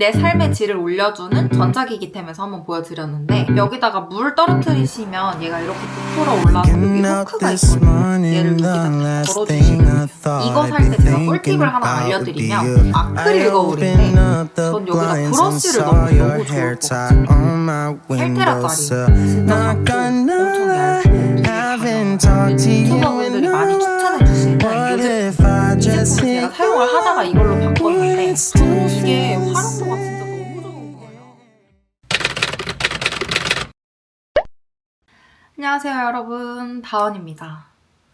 내 삶의 질을 올려주는 전자기기템에서 한번 보여드렸는데 여기다가 물 떨어뜨리시면 얘가 이렇게 부풀어 올라서 여기 후크가 있거든요. 얘를 여기다 걸어주시면. 이거 살 때 제가 꿀팁을 하나 알려드리면 아크릴 거울인데 전 여기다 브러쉬를 넣으면 너무 좋을 것 같아요. 8테라짜리 진짜 작고 엄청 얇고. 유튜버분들이 많이 주시는 요즘 제가 사용을 하다가 이걸로 바꿨는데 이게 활용도가 진짜 너무 좋은 거예요. 안녕하세요 여러분 다원입니다.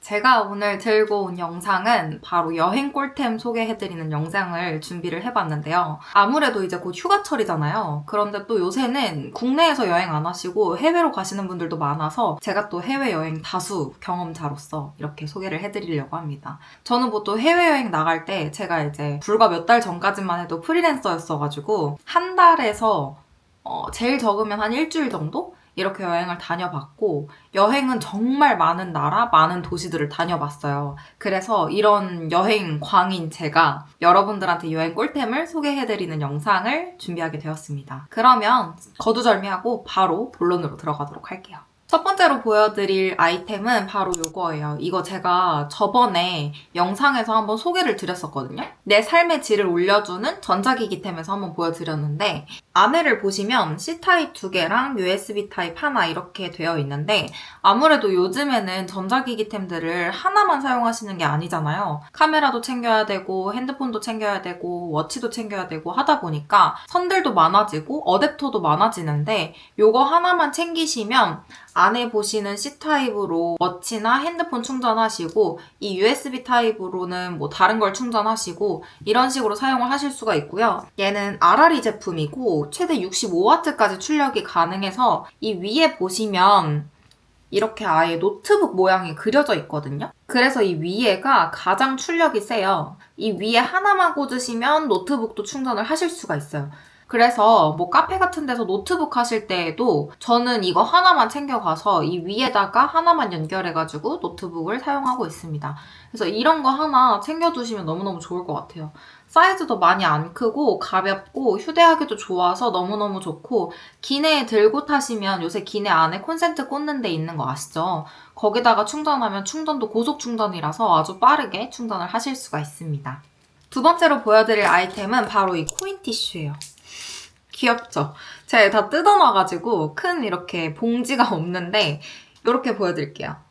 제가 오늘 들고 온 영상은 바로 여행 꿀템 소개해드리는 영상을 준비를 해봤는데요. 아무래도 이제 곧 휴가철이잖아요. 그런데 또 요새는 국내에서 여행 안 하시고 해외로 가시는 분들도 많아서 제가 또 해외여행 다수 경험자로서 이렇게 소개를 해드리려고 합니다. 저는 보통 해외여행 나갈 때 제가 이제 불과 몇 달 전까지만 해도 프리랜서였어가지고 한 달에서 어, 제일 적으면 한 일주일 정도? 이렇게 여행을 다녀봤고, 여행은 정말 많은 나라, 많은 도시들을 다녀봤어요. 그래서 이런 여행 광인 제가 여러분들한테 여행 꿀템을 소개해드리는 영상을 준비하게 되었습니다. 그러면 거두절미하고 바로 본론으로 들어가도록 할게요. 첫 번째로 보여드릴 아이템은 바로 이거예요. 이거 제가 저번에 영상에서 한번 소개를 드렸었거든요. 내 삶의 질을 올려주는 전자기기템에서 한번 보여드렸는데 안에를 보시면 C타입 두 개랑 USB 타입 하나 이렇게 되어 있는데 아무래도 요즘에는 전자기기템들을 하나만 사용하시는 게 아니잖아요. 카메라도 챙겨야 되고 핸드폰도 챙겨야 되고 워치도 챙겨야 되고 하다 보니까 선들도 많아지고 어댑터도 많아지는데 요거 하나만 챙기시면 안에 보시는 C타입으로 워치나 핸드폰 충전하시고 이 USB 타입으로는 뭐 다른 걸 충전하시고 이런 식으로 사용을 하실 수가 있고요. 얘는 RRE 제품이고 최대 65W까지 출력이 가능해서 이 위에 보시면 이렇게 아예 노트북 모양이 그려져 있거든요. 그래서 이 위에가 가장 출력이 세요. 이 위에 하나만 꽂으시면 노트북도 충전을 하실 수가 있어요. 그래서 뭐 카페 같은 데서 노트북 하실 때에도 저는 이거 하나만 챙겨가서 이 위에다가 하나만 연결해가지고 노트북을 사용하고 있습니다. 그래서 이런 거 하나 챙겨두시면 너무너무 좋을 것 같아요. 사이즈도 많이 안 크고 가볍고 휴대하기도 좋아서 너무너무 좋고 기내에 들고 타시면 요새 기내 안에 콘센트 꽂는 데 있는 거 아시죠? 거기다가 충전하면 충전도 고속 충전이라서 아주 빠르게 충전을 하실 수가 있습니다. 두 번째로 보여드릴 아이템은 바로 이 코인 티슈예요. 귀엽죠? 제가 다 뜯어놔가지고 큰 이렇게 봉지가 없는데 이렇게 보여드릴게요.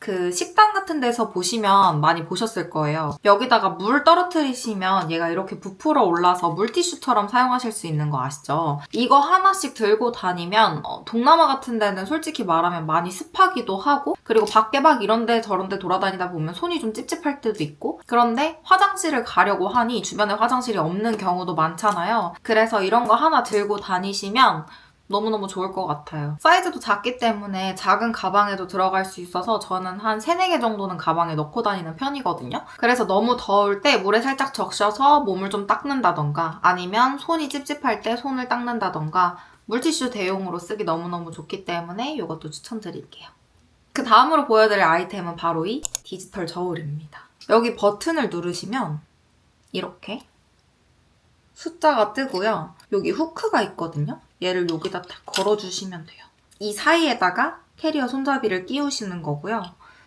그 식당 같은 데서 보시면 많이 보셨을 거예요. 여기다가 물 떨어뜨리시면 얘가 이렇게 부풀어 올라서 물티슈처럼 사용하실 수 있는 거 아시죠? 이거 하나씩 들고 다니면 어, 동남아 같은 데는 솔직히 말하면 많이 습하기도 하고 그리고 밖에 막 이런데 저런데 돌아다니다 보면 손이 좀 찝찝할 때도 있고 그런데 화장실을 가려고 하니 주변에 화장실이 없는 경우도 많잖아요. 그래서 이런 거 하나 들고 다니시면 너무너무 좋을 것 같아요. 사이즈도 작기 때문에 작은 가방에도 들어갈 수 있어서 저는 한 3, 4개 정도는 가방에 넣고 다니는 편이거든요. 그래서 너무 더울 때 물에 살짝 적셔서 몸을 좀 닦는다던가 아니면 손이 찝찝할 때 손을 닦는다던가 물티슈 대용으로 쓰기 너무너무 좋기 때문에 이것도 추천드릴게요. 그 다음으로 보여드릴 아이템은 바로 이 디지털 저울입니다. 여기 버튼을 누르시면 이렇게 숫자가 뜨고요. 여기 후크가 있거든요. 얘를 여기다 딱 걸어주시면 돼요. 이 사이에다가 캐리어 손잡이를 끼우시는 거고요.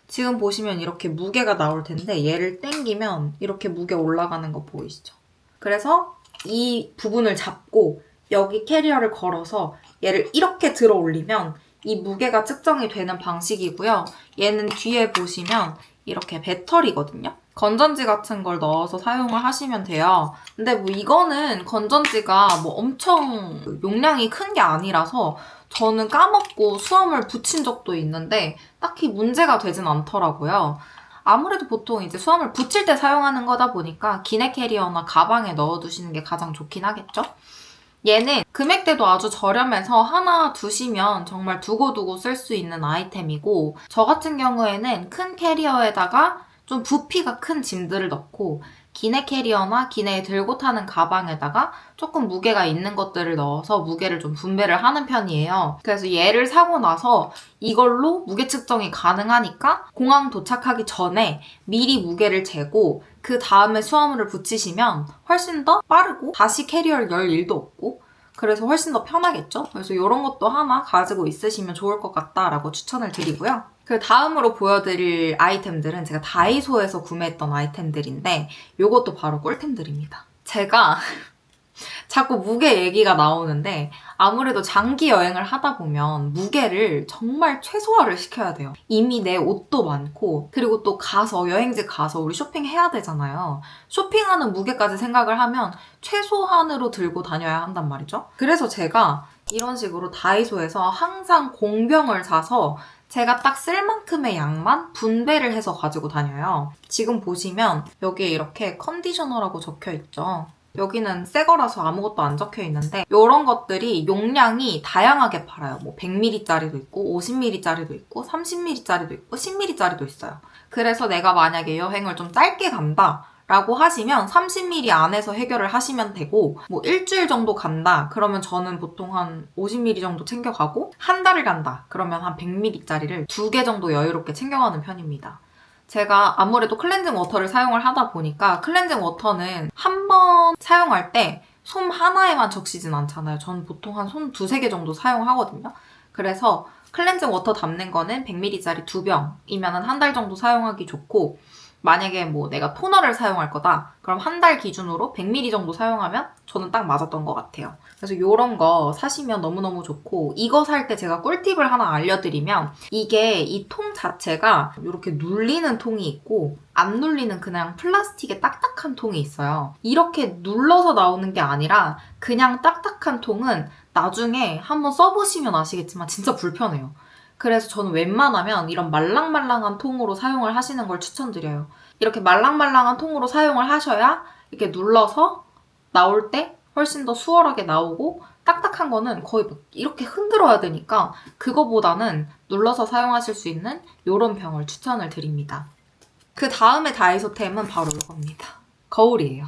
지금 보시면 이렇게 무게가 나올 텐데 얘를 당기면 이렇게 무게 올라가는 거 보이시죠? 그래서 이 부분을 잡고 여기 캐리어를 걸어서 얘를 이렇게 들어 올리면 이 무게가 측정이 되는 방식이고요. 얘는 뒤에 보시면 이렇게 배터리거든요. 건전지 같은 걸 넣어서 사용을 하시면 돼요. 근데 뭐 이거는 건전지가 뭐 엄청 용량이 큰 게 아니라서 저는 까먹고 수험을 붙인 적도 있는데 딱히 문제가 되진 않더라고요. 아무래도 보통 이제 수험을 붙일 때 사용하는 거다 보니까 기내 캐리어나 가방에 넣어두시는 게 가장 좋긴 하겠죠? 얘는 금액대도 아주 저렴해서 하나 두시면 정말 두고두고 쓸 수 있는 아이템이고 저 같은 경우에는 큰 캐리어에다가 좀 부피가 큰 짐들을 넣고 기내 캐리어나 기내에 들고 타는 가방에다가 조금 무게가 있는 것들을 넣어서 무게를 좀 분배를 하는 편이에요. 그래서 얘를 사고 나서 이걸로 무게 측정이 가능하니까 공항 도착하기 전에 미리 무게를 재고 그 다음에 수화물을 붙이시면 훨씬 더 빠르고 다시 캐리어를 열 일도 없고 그래서 훨씬 더 편하겠죠? 그래서 이런 것도 하나 가지고 있으시면 좋을 것 같다라고 추천을 드리고요. 그 다음으로 보여드릴 아이템들은 제가 다이소에서 구매했던 아이템들인데 이것도 바로 꿀템들입니다. 제가 자꾸 무게 얘기가 나오는데 아무래도 장기 여행을 하다 보면 무게를 정말 최소화를 시켜야 돼요. 이미 내 옷도 많고 그리고 또 가서 여행지 가서 우리 쇼핑해야 되잖아요. 쇼핑하는 무게까지 생각을 하면 최소한으로 들고 다녀야 한단 말이죠. 그래서 제가 이런 식으로 다이소에서 항상 공병을 사서 제가 딱 쓸 만큼의 양만 분배를 해서 가지고 다녀요. 지금 보시면 여기에 이렇게 컨디셔너라고 적혀 있죠. 여기는 새 거라서 아무것도 안 적혀 있는데 이런 것들이 용량이 다양하게 팔아요. 뭐 100ml짜리도 있고 50ml짜리도 있고 30ml짜리도 있고 10ml짜리도 있어요. 그래서 내가 만약에 여행을 좀 짧게 간다. 라고 하시면 30ml 안에서 해결을 하시면 되고 뭐 일주일 정도 간다 그러면 저는 보통 한 50ml 정도 챙겨가고 한 달을 간다 그러면 한 100ml짜리를 두 개 정도 여유롭게 챙겨가는 편입니다. 제가 아무래도 클렌징 워터를 사용을 하다 보니까 클렌징 워터는 한 번 사용할 때 솜 하나에만 적시진 않잖아요. 전 보통 한솜 두세 개 정도 사용하거든요. 그래서 클렌징 워터 담는 거는 100ml짜리 두 병이면 한 달 정도 사용하기 좋고 만약에 뭐 내가 토너를 사용할 거다. 그럼 한 달 기준으로 100ml 정도 사용하면 저는 딱 맞았던 것 같아요. 그래서 이런 거 사시면 너무너무 좋고 이거 살 때 제가 꿀팁을 하나 알려드리면 이게 이 통 자체가 이렇게 눌리는 통이 있고 안 눌리는 그냥 플라스틱의 딱딱한 통이 있어요. 이렇게 눌러서 나오는 게 아니라 그냥 딱딱한 통은 나중에 한번 써보시면 아시겠지만 진짜 불편해요. 그래서 저는 웬만하면 이런 말랑말랑한 통으로 사용을 하시는 걸 추천드려요. 이렇게 말랑말랑한 통으로 사용을 하셔야 이렇게 눌러서 나올 때 훨씬 더 수월하게 나오고 딱딱한 거는 거의 막 이렇게 흔들어야 되니까 그거보다는 눌러서 사용하실 수 있는 이런 병을 추천을 드립니다. 그 다음에 다이소템은 바로 이겁니다. 거울이에요.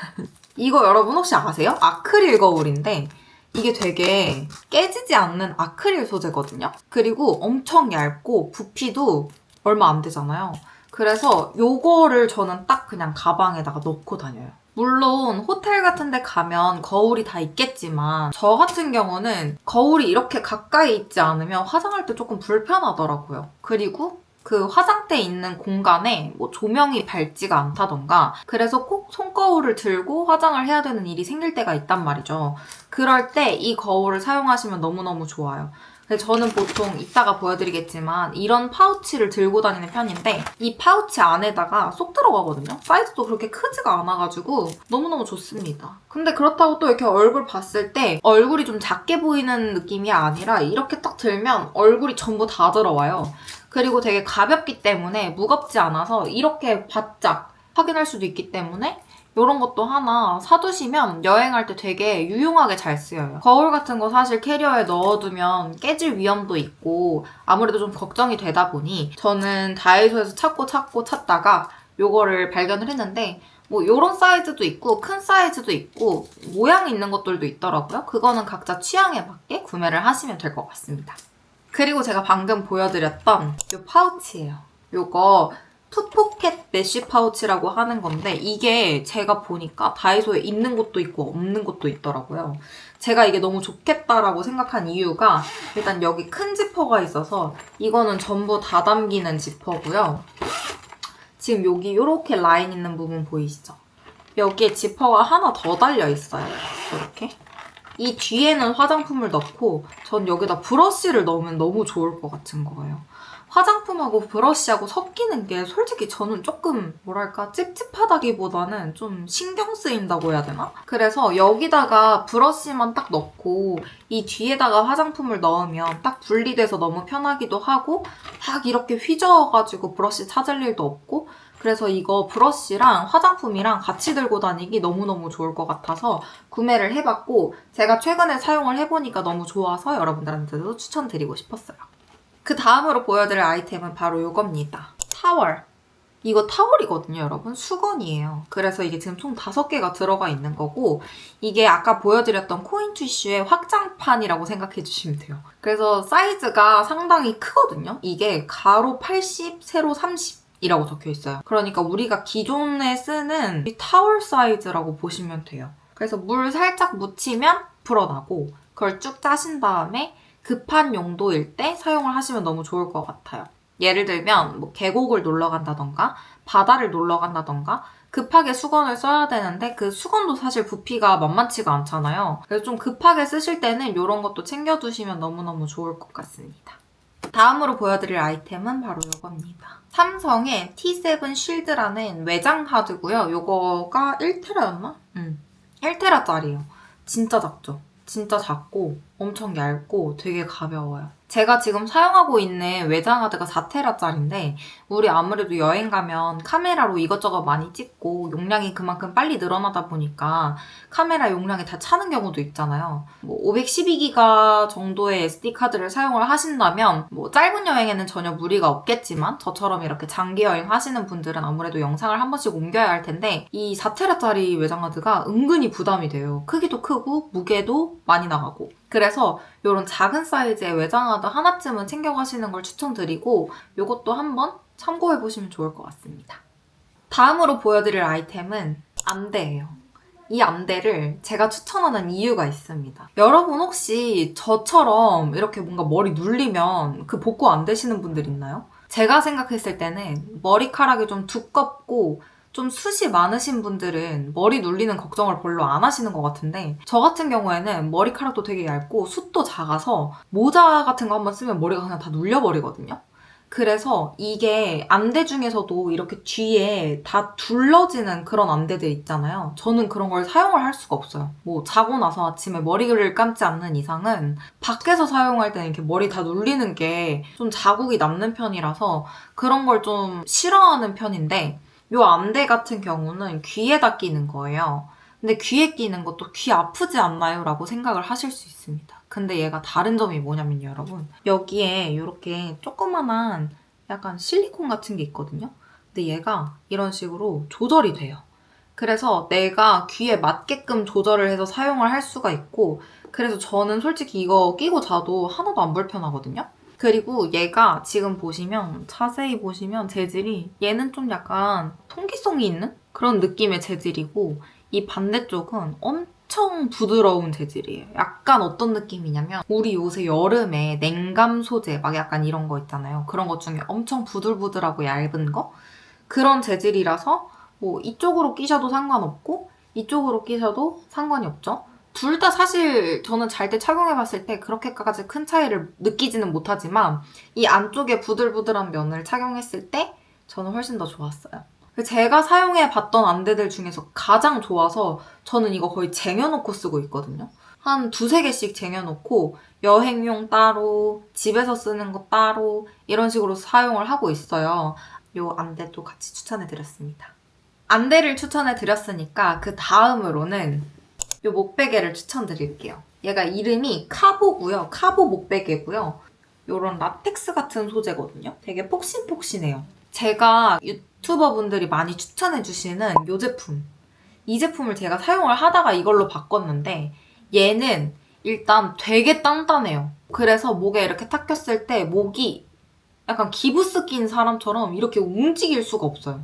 이거 여러분 혹시 아세요? 아크릴 거울인데 이게 되게 깨지지 않는 아크릴 소재거든요. 그리고 엄청 얇고 부피도 얼마 안 되잖아요. 그래서 요거를 저는 딱 그냥 가방에다가 넣고 다녀요. 물론 호텔 같은 데 가면 거울이 다 있겠지만 저 같은 경우는 거울이 이렇게 가까이 있지 않으면 화장할 때 조금 불편하더라고요. 그리고 그 화장대 있는 공간에 뭐 조명이 밝지가 않다던가 그래서 꼭 손거울을 들고 화장을 해야 되는 일이 생길 때가 있단 말이죠. 그럴 때 이 거울을 사용하시면 너무너무 좋아요. 저는 보통 이따가 보여드리겠지만 이런 파우치를 들고 다니는 편인데 이 파우치 안에다가 쏙 들어가거든요. 사이즈도 그렇게 크지가 않아가지고 너무너무 좋습니다. 근데 그렇다고 또 이렇게 얼굴 봤을 때 얼굴이 좀 작게 보이는 느낌이 아니라 이렇게 딱 들면 얼굴이 전부 다 들어와요. 그리고 되게 가볍기 때문에 무겁지 않아서 이렇게 바짝 확인할 수도 있기 때문에 이런 것도 하나 사두시면 여행할 때 되게 유용하게 잘 쓰여요. 거울 같은 거 사실 캐리어에 넣어두면 깨질 위험도 있고 아무래도 좀 걱정이 되다 보니 저는 다이소에서 찾고 찾고 찾다가 요거를 발견을 했는데 뭐 이런 사이즈도 있고 큰 사이즈도 있고 모양이 있는 것들도 있더라고요. 그거는 각자 취향에 맞게 구매를 하시면 될 것 같습니다. 그리고 제가 방금 보여드렸던 이 파우치예요. 요거 투포켓 메쉬 파우치라고 하는 건데 이게 제가 보니까 다이소에 있는 것도 있고 없는 것도 있더라고요. 제가 이게 너무 좋겠다라고 생각한 이유가 일단 여기 큰 지퍼가 있어서 이거는 전부 다 담기는 지퍼고요. 지금 여기 이렇게 라인 있는 부분 보이시죠? 여기에 지퍼가 하나 더 달려 있어요. 이렇게. 이 뒤에는 화장품을 넣고 전 여기다 브러쉬를 넣으면 너무 좋을 것 같은 거예요. 화장품하고 브러쉬하고 섞이는 게 솔직히 저는 조금 뭐랄까 찝찝하다기보다는 좀 신경 쓰인다고 해야 되나? 그래서 여기다가 브러쉬만 딱 넣고 이 뒤에다가 화장품을 넣으면 딱 분리돼서 너무 편하기도 하고 막 이렇게 휘저어가지고 브러쉬 찾을 일도 없고 그래서 이거 브러쉬랑 화장품이랑 같이 들고 다니기 너무너무 좋을 것 같아서 구매를 해봤고 제가 최근에 사용을 해보니까 너무 좋아서 여러분들한테도 추천드리고 싶었어요. 그 다음으로 보여드릴 아이템은 바로 이겁니다. 타월. 이거 타월이거든요, 여러분. 수건이에요. 그래서 이게 지금 총 다섯 개가 들어가 있는 거고, 이게 아까 보여드렸던 코인 티슈의 확장판이라고 생각해 주시면 돼요. 그래서 사이즈가 상당히 크거든요. 이게 가로 80, 세로 30. 이라고 적혀 있어요. 그러니까 우리가 기존에 쓰는 이 타월 사이즈라고 보시면 돼요. 그래서 물 살짝 묻히면 불어나고 그걸 쭉 짜신 다음에 급한 용도일 때 사용을 하시면 너무 좋을 것 같아요. 예를 들면 뭐 계곡을 놀러 간다던가 바다를 놀러 간다던가 급하게 수건을 써야 되는데 그 수건도 사실 부피가 만만치가 않잖아요. 그래서 좀 급하게 쓰실 때는 이런 것도 챙겨두시면 너무너무 좋을 것 같습니다. 다음으로 보여드릴 아이템은 바로 이겁니다. 삼성의 T7 쉴드라는 외장 하드고요. 요거가 1테라였나? 응. 1테라짜리예요. 진짜 작죠? 진짜 작고 엄청 얇고 되게 가벼워요. 제가 지금 사용하고 있는 외장 하드가 4테라짜리인데 우리 아무래도 여행 가면 카메라로 이것저것 많이 찍고 용량이 그만큼 빨리 늘어나다 보니까 카메라 용량이 다 차는 경우도 있잖아요. 뭐 512기가 정도의 SD 카드를 사용을 하신다면 뭐 짧은 여행에는 전혀 무리가 없겠지만 저처럼 이렇게 장기 여행 하시는 분들은 아무래도 영상을 한 번씩 옮겨야 할 텐데 이 4테라짜리 외장 하드가 은근히 부담이 돼요. 크기도 크고 무게도 많이 나가고 그래서 이런 작은 사이즈의 외장하드 하나쯤은 챙겨가시는 걸 추천드리고 이것도 한번 참고해 보시면 좋을 것 같습니다. 다음으로 보여드릴 아이템은 안대예요. 이 안대를 제가 추천하는 이유가 있습니다. 여러분 혹시 저처럼 이렇게 뭔가 머리 눌리면 그 복구 안 되시는 분들 있나요? 제가 생각했을 때는 머리카락이 좀 두껍고 좀 숱이 많으신 분들은 머리 눌리는 걱정을 별로 안 하시는 것 같은데 저 같은 경우에는 머리카락도 되게 얇고 숱도 작아서 모자 같은 거 한번 쓰면 머리가 그냥 다 눌려버리거든요. 그래서 이게 안대 중에서도 이렇게 뒤에 다 둘러지는 그런 안대들 있잖아요. 저는 그런 걸 사용을 할 수가 없어요. 뭐 자고 나서 아침에 머리를 감지 않는 이상은 밖에서 사용할 때는 이렇게 머리 다 눌리는 게 좀 자국이 남는 편이라서 그런 걸 좀 싫어하는 편인데 요 안대 같은 경우는 귀에다 끼는 거예요. 근데 귀에 끼는 것도 귀 아프지 않나요? 라고 생각을 하실 수 있습니다. 근데 얘가 다른 점이 뭐냐면요, 여러분. 여기에 이렇게 조그만한 약간 실리콘 같은 게 있거든요. 근데 얘가 이런 식으로 조절이 돼요. 그래서 내가 귀에 맞게끔 조절을 해서 사용을 할 수가 있고, 그래서 저는 솔직히 이거 끼고 자도 하나도 안 불편하거든요. 그리고 얘가 지금 보시면 자세히 보시면 재질이 얘는 좀 약간 통기성이 있는 그런 느낌의 재질이고 이 반대쪽은 엄청 부드러운 재질이에요. 약간 어떤 느낌이냐면 우리 요새 여름에 냉감 소재 막 약간 이런 거 있잖아요. 그런 것 중에 엄청 부들부들하고 얇은 거 그런 재질이라서 뭐 이쪽으로 끼셔도 상관없고 이쪽으로 끼셔도 상관이 없죠. 둘 다 사실 저는 잘 때 착용해봤을 때 그렇게까지 큰 차이를 느끼지는 못하지만 이 안쪽에 부들부들한 면을 착용했을 때 저는 훨씬 더 좋았어요. 제가 사용해봤던 안대들 중에서 가장 좋아서 저는 이거 거의 쟁여놓고 쓰고 있거든요. 한 두세 개씩 쟁여놓고 여행용 따로, 집에서 쓰는 거 따로 이런 식으로 사용을 하고 있어요. 요 안대도 같이 추천해드렸습니다. 안대를 추천해드렸으니까 그 다음으로는 요 목베개를 추천드릴게요. 얘가 이름이 카보고요. 카보 목베개고요. 요런 라텍스 같은 소재거든요. 되게 폭신폭신해요. 제가 유튜버 분들이 많이 추천해주시는 요 제품. 이 제품을 제가 사용을 하다가 이걸로 바꿨는데 얘는 일단 되게 단단해요. 그래서 목에 이렇게 탁 꼈을 때 목이 약간 기부스 낀 사람처럼 이렇게 움직일 수가 없어요.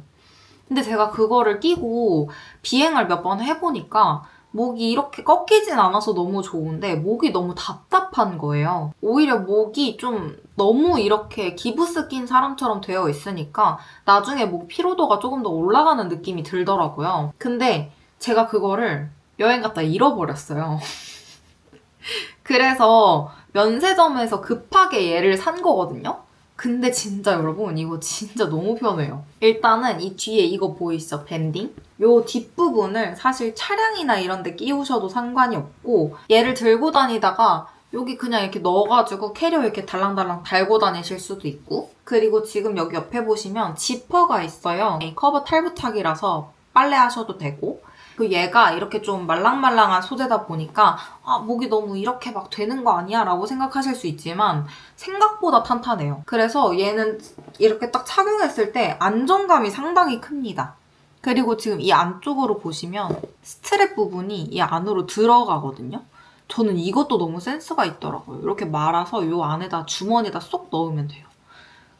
근데 제가 그거를 끼고 비행을 몇 번 해보니까 목이 이렇게 꺾이진 않아서 너무 좋은데 목이 너무 답답한 거예요. 오히려 목이 좀 너무 이렇게 기부스 낀 사람처럼 되어 있으니까 나중에 목 피로도가 조금 더 올라가는 느낌이 들더라고요. 근데 제가 그거를 여행 갔다 잃어버렸어요. 그래서 면세점에서 급하게 얘를 산 거거든요. 근데 진짜 여러분 이거 진짜 너무 편해요. 일단은 이 뒤에 이거 보이시죠? 밴딩? 요 뒷부분을 사실 차량이나 이런 데 끼우셔도 상관이 없고 얘를 들고 다니다가 여기 그냥 이렇게 넣어가지고 캐리어 이렇게 달랑달랑 달고 다니실 수도 있고 그리고 지금 여기 옆에 보시면 지퍼가 있어요. 이 커버 탈부착이라서 빨래 하셔도 되고 그 얘가 이렇게 좀 말랑말랑한 소재다 보니까 아 목이 너무 이렇게 막 되는 거 아니야 라고 생각하실 수 있지만 생각보다 탄탄해요. 그래서 얘는 이렇게 딱 착용했을 때 안정감이 상당히 큽니다. 그리고 지금 이 안쪽으로 보시면 스트랩 부분이 이 안으로 들어가거든요. 저는 이것도 너무 센스가 있더라고요. 이렇게 말아서 이 안에다 주머니에다 쏙 넣으면 돼요.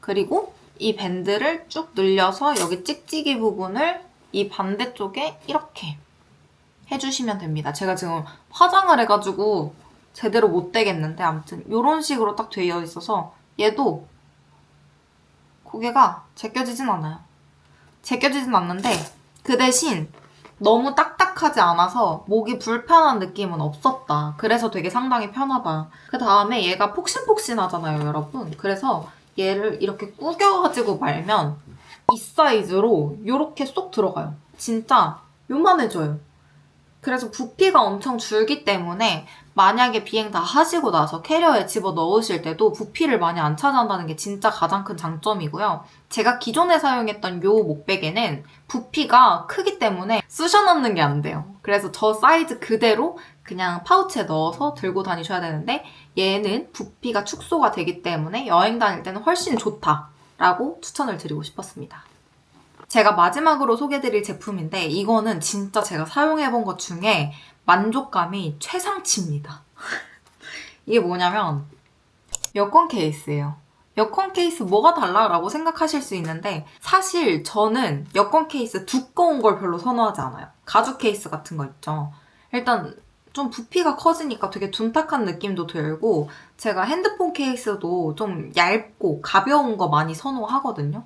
그리고 이 밴드를 쭉 늘려서 여기 찍찍이 부분을 이 반대쪽에 이렇게 해주시면 됩니다. 제가 지금 화장을 해가지고 제대로 못 되겠는데 아무튼 이런 식으로 딱 되어 있어서 얘도 고개가 제껴지진 않아요. 제껴지진 않는데 그 대신 너무 딱딱하지 않아서 목이 불편한 느낌은 없었다. 그래서 되게 상당히 편하다. 그 다음에 얘가 폭신폭신하잖아요, 여러분. 그래서 얘를 이렇게 꾸겨가지고 말면 이 사이즈로 이렇게 쏙 들어가요. 진짜 요만해져요. 그래서 부피가 엄청 줄기 때문에 만약에 비행 다 하시고 나서 캐리어에 집어 넣으실 때도 부피를 많이 안 차지한다는 게 진짜 가장 큰 장점이고요. 제가 기존에 사용했던 요 목베개는 부피가 크기 때문에 쑤셔 넣는 게 안 돼요. 그래서 저 사이즈 그대로 그냥 파우치에 넣어서 들고 다니셔야 되는데 얘는 부피가 축소가 되기 때문에 여행 다닐 때는 훨씬 좋다라고 추천을 드리고 싶었습니다. 제가 마지막으로 소개드릴 제품인데 이거는 진짜 제가 사용해본 것 중에 만족감이 최상치입니다. 이게 뭐냐면 여권 케이스예요. 여권 케이스 뭐가 달라라고 생각하실 수 있는데 사실 저는 여권 케이스 두꺼운 걸 별로 선호하지 않아요. 가죽 케이스 같은 거 있죠. 일단 좀 부피가 커지니까 되게 둔탁한 느낌도 들고 제가 핸드폰 케이스도 좀 얇고 가벼운 거 많이 선호하거든요.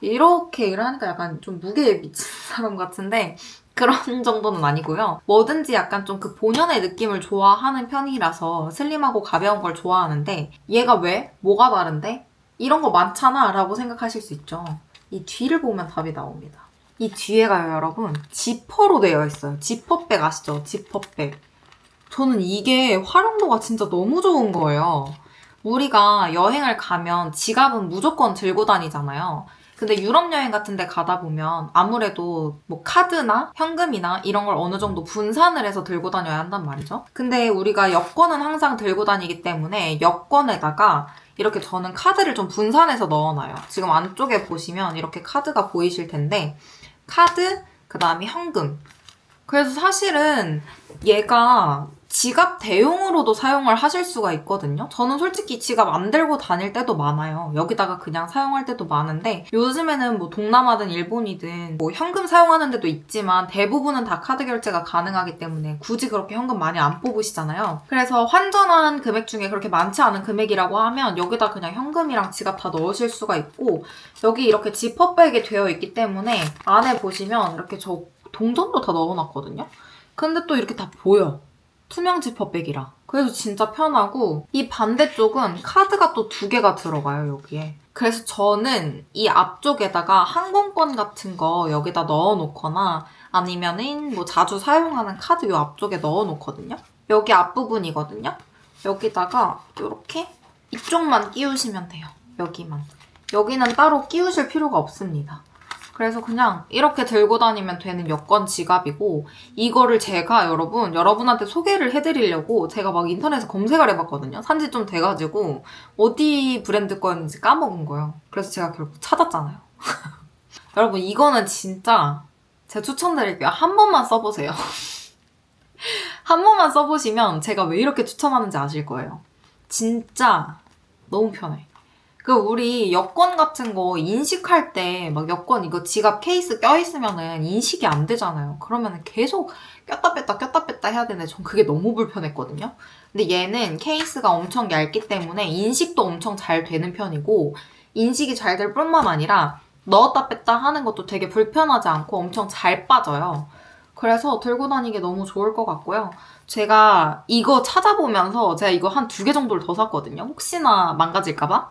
이렇게 일을 하니까 약간 좀 무게에 미친 사람 같은데 그런 정도는 아니고요. 뭐든지 약간 좀 그 본연의 느낌을 좋아하는 편이라서 슬림하고 가벼운 걸 좋아하는데 얘가 왜? 뭐가 다른데? 이런 거 많잖아 라고 생각하실 수 있죠. 이 뒤를 보면 답이 나옵니다. 이 뒤에가요 여러분 지퍼로 되어 있어요. 지퍼백 아시죠? 지퍼백. 저는 이게 활용도가 진짜 너무 좋은 거예요. 우리가 여행을 가면 지갑은 무조건 들고 다니잖아요. 근데 유럽 여행 같은 데 가다 보면 아무래도 뭐 카드나 현금이나 이런 걸 어느 정도 분산을 해서 들고 다녀야 한단 말이죠. 근데 우리가 여권은 항상 들고 다니기 때문에 여권에다가 이렇게 저는 카드를 좀 분산해서 넣어놔요. 지금 안쪽에 보시면 이렇게 카드가 보이실 텐데 카드, 그 다음에 현금. 그래서 사실은 얘가 지갑 대용으로도 사용을 하실 수가 있거든요. 저는 솔직히 지갑 안 들고 다닐 때도 많아요. 여기다가 그냥 사용할 때도 많은데 요즘에는 뭐 동남아든 일본이든 뭐 현금 사용하는 데도 있지만 대부분은 다 카드 결제가 가능하기 때문에 굳이 그렇게 현금 많이 안 뽑으시잖아요. 그래서 환전한 금액 중에 그렇게 많지 않은 금액이라고 하면 여기다 그냥 현금이랑 지갑 다 넣으실 수가 있고 여기 이렇게 지퍼백이 되어 있기 때문에 안에 보시면 이렇게 저 동전도 다 넣어놨거든요. 근데 또 이렇게 다 보여. 투명 지퍼백이라. 그래서 진짜 편하고 이 반대쪽은 카드가 또 두 개가 들어가요, 여기에. 그래서 저는 이 앞쪽에다가 항공권 같은 거 여기다 넣어 놓거나 아니면은 뭐 자주 사용하는 카드 요 앞쪽에 넣어 놓거든요. 여기 앞부분이거든요. 여기다가 이렇게 이쪽만 끼우시면 돼요. 여기만. 여기는 따로 끼우실 필요가 없습니다. 그래서 그냥 이렇게 들고 다니면 되는 여권 지갑이고 이거를 제가 여러분 여러분한테 소개를 해드리려고 제가 막 인터넷에 검색을 해봤거든요. 산지 좀 돼가지고 어디 브랜드 거였는지 까먹은 거예요. 그래서 제가 결국 찾았잖아요. 여러분 이거는 진짜 제가 추천드릴게요. 한 번만 써보세요. 한 번만 써보시면 제가 왜 이렇게 추천하는지 아실 거예요. 진짜 너무 편해. 그 우리 여권 같은 거 인식할 때 막 여권 이거 지갑 케이스 껴있으면은 인식이 안 되잖아요. 그러면은 계속 꼈다 뺐다 꼈다 뺐다 해야 되는데 전 그게 너무 불편했거든요. 근데 얘는 케이스가 엄청 얇기 때문에 인식도 엄청 잘 되는 편이고 인식이 잘 될 뿐만 아니라 넣었다 뺐다 하는 것도 되게 불편하지 않고 엄청 잘 빠져요. 그래서 들고 다니기 너무 좋을 것 같고요. 제가 이거 찾아보면서 제가 이거 한 두 개 정도를 더 샀거든요. 혹시나 망가질까봐.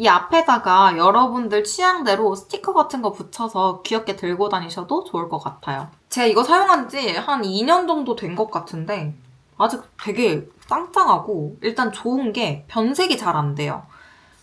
이 앞에다가 여러분들 취향대로 스티커 같은 거 붙여서 귀엽게 들고 다니셔도 좋을 것 같아요. 제가 이거 사용한 지 한 2년 정도 된 것 같은데 아직 되게 짱짱하고 일단 좋은 게 변색이 잘 안 돼요.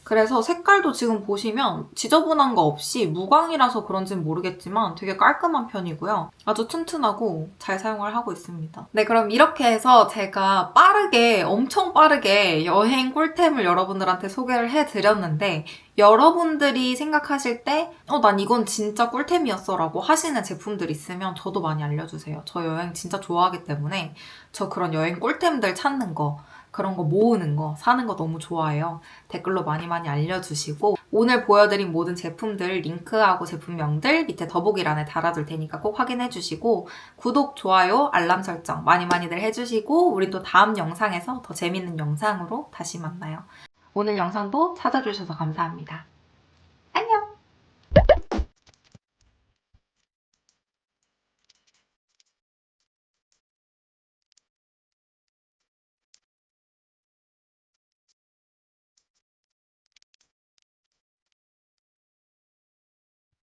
그래서 색깔도 지금 보시면 지저분한 거 없이 무광이라서 그런지는 모르겠지만 되게 깔끔한 편이고요. 아주 튼튼하고 잘 사용을 하고 있습니다. 네, 그럼 이렇게 해서 제가 빠르게, 엄청 빠르게 여행 꿀템을 여러분들한테 소개를 해드렸는데 여러분들이 생각하실 때, 어, 난 이건 진짜 꿀템이었어 라고 하시는 제품들 있으면 저도 많이 알려주세요. 저 여행 진짜 좋아하기 때문에 저 그런 여행 꿀템들 찾는 거, 그런 거 모으는 거, 사는 거 너무 좋아해요. 댓글로 많이 많이 알려주시고 오늘 보여드린 모든 제품들 링크하고 제품명들 밑에 더보기란에 달아둘 테니까 꼭 확인해 주시고 구독, 좋아요, 알람 설정 많이 많이들 해주시고 우리 또 다음 영상에서 더 재밌는 영상으로 다시 만나요. 오늘 영상도 찾아주셔서 감사합니다.